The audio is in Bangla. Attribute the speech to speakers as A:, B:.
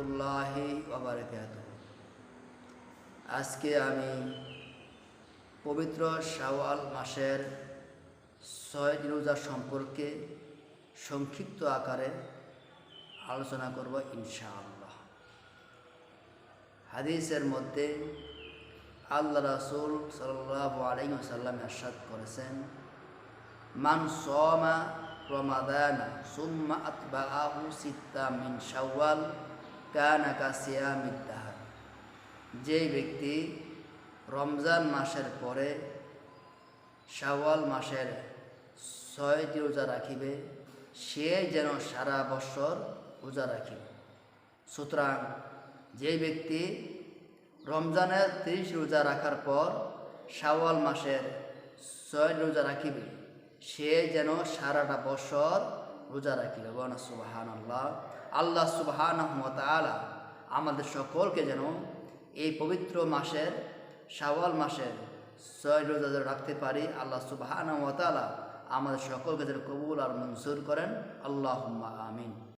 A: রহমতুল্লাহি আজকে আমি পবিত্র শাওয়াল মাসের ছয় রোজা সম্পর্কে সংক্ষিপ্ত আকারে আলোচনা করব ইনশাআল্লাহ। হাদিসের মধ্যে আল্লাহ রাসুল সাল্লাহ আলিম সাল্লাম এরশাদ করেছেন, মান সোমা রমাদানা সুম্মা আতবাআহু সিত্তা মিন শাওয়াল কানা কাসিয়ামিদ্দাহার যে ব্যক্তি রমজান মাসের পরে শাওয়াল মাসের ছয়টি রোজা রাখিবে, সে যেন সারা বৎসর রোজা রাখিবে। সুতরাং যে ব্যক্তি রমজানের তিরিশ রোজা রাখার পর শাওয়াল মাসের ছয় রোজা রাখিবে, সে যেন সারাটা বছর রোজা রাখি বনা সুবাহান আল্লাহ আল্লাহ সুবাহান আলা আমাদের সকলকে যেন এই পবিত্র মাসের, শাওয়াল মাসের ছয় রোজা যেন রাখতে পারি। আল্লাহ সুবাহান আমাদের সকলকে যেন কবুল আর মঞ্জুর করেন। আল্লাহ আমিন।